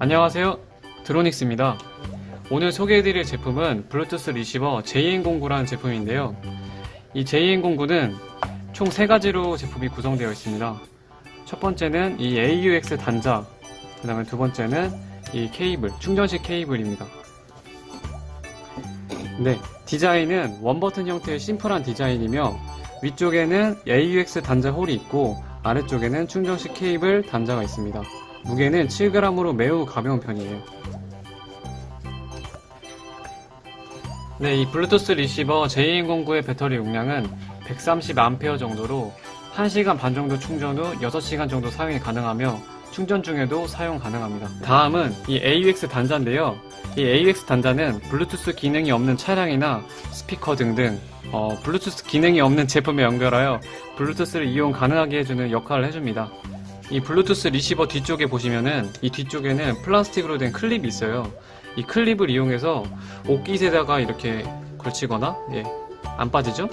안녕하세요. 드로닉스입니다. 오늘 소개해드릴 제품은 블루투스 리시버 JN09라는 제품인데요. 이 JN09는 총세 가지로 제품이 구성되어 있습니다. 첫 번째는 이 AUX 단자, 그 다음에 두 번째는 이 케이블, 충전식 케이블입니다. 네, 디자인은 원버튼 형태의 심플한 디자인이며 위쪽에는 AUX 단자 홀이 있고 아래쪽에는 충전식 케이블 단자가 있습니다. 무게는 7g으로 매우 가벼운 편이에요. 네, 이 블루투스 리시버 JN09의 배터리 용량은 130A 정도로 1시간 반 정도 충전 후 6시간 정도 사용이 가능하며 충전 중에도 사용 가능합니다. 다음은 이 AUX 단자인데요. 이 AUX 단자는 블루투스 기능이 없는 차량이나 스피커 등등 어, 블루투스 기능이 없는 제품에 연결하여 블루투스를 이용 가능하게 해주는 역할을 해줍니다. 이 블루투스 리시버 뒤쪽에 보시면은 이 뒤쪽에는 플라스틱으로 된 클립이 있어요. 이 클립을 이용해서 옷깃에다가 이렇게 걸치거나 예, 안 빠지죠?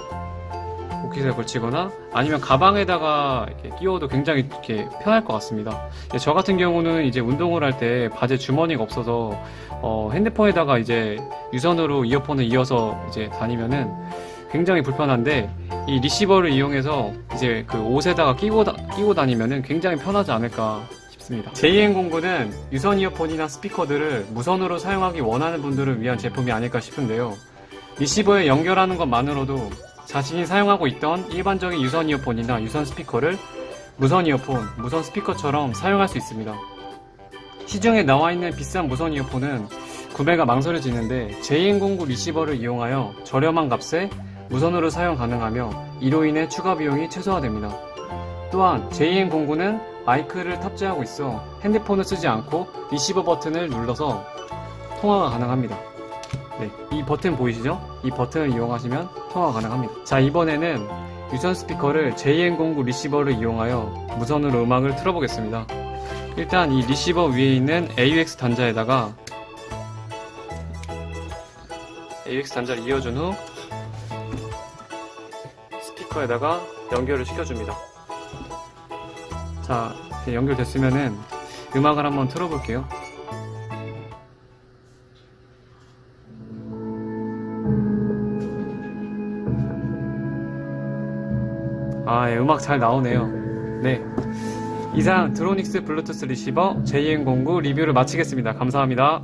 옷깃에 걸치거나 아니면 가방에다가 끼워도 굉장히 이렇게 편할 것 같습니다. 예, 저 같은 경우는 이제 운동을 할 때 바지 주머니가 없어서 어, 핸드폰에다가 이제 유선으로 이어폰을 이어서 이제 다니면은 굉장히 불편한데 이 리시버를 이용해서 이제 그 옷에다가 끼고, 다, 끼고 다니면은 굉장히 편하지 않을까 싶습니다. JN09는 유선 이어폰이나 스피커들을 무선으로 사용하기 원하는 분들을 위한 제품이 아닐까 싶은데요. 리시버에 연결하는 것만으로도 자신이 사용하고 있던 일반적인 유선 이어폰이나 유선 스피커를 무선 이어폰, 무선 스피커처럼 사용할 수 있습니다. 시중에 나와 있는 비싼 무선 이어폰은 구매가 망설여지는데 JN09 리시버를 이용하여 저렴한 값에 무선으로 사용 가능하며 이로 인해 추가 비용이 최소화됩니다. 또한 JN09는 마이크를 탑재하고 있어 핸드폰을 쓰지 않고 리시버 버튼을 눌러서 통화가 가능합니다. 네, 이 버튼 보이시죠? 이 버튼을 이용하시면 통화가 가능합니다. 자, 이번에는 유선 스피커를 JN09 리시버를 이용하여 무선으로 음악을 틀어보겠습니다. 일단 이 리시버 위에 있는 AUX 단자에다가 AUX 단자를 이어준 후 스피커에다가 연결을 시켜줍니다. 자, 이렇게 연결됐으면은 음악을 한번 틀어볼게요. 아, 예, 음악 잘 나오네요. 네. 이상 드로닉스 블루투스 리시버 JN09 리뷰를 마치겠습니다. 감사합니다.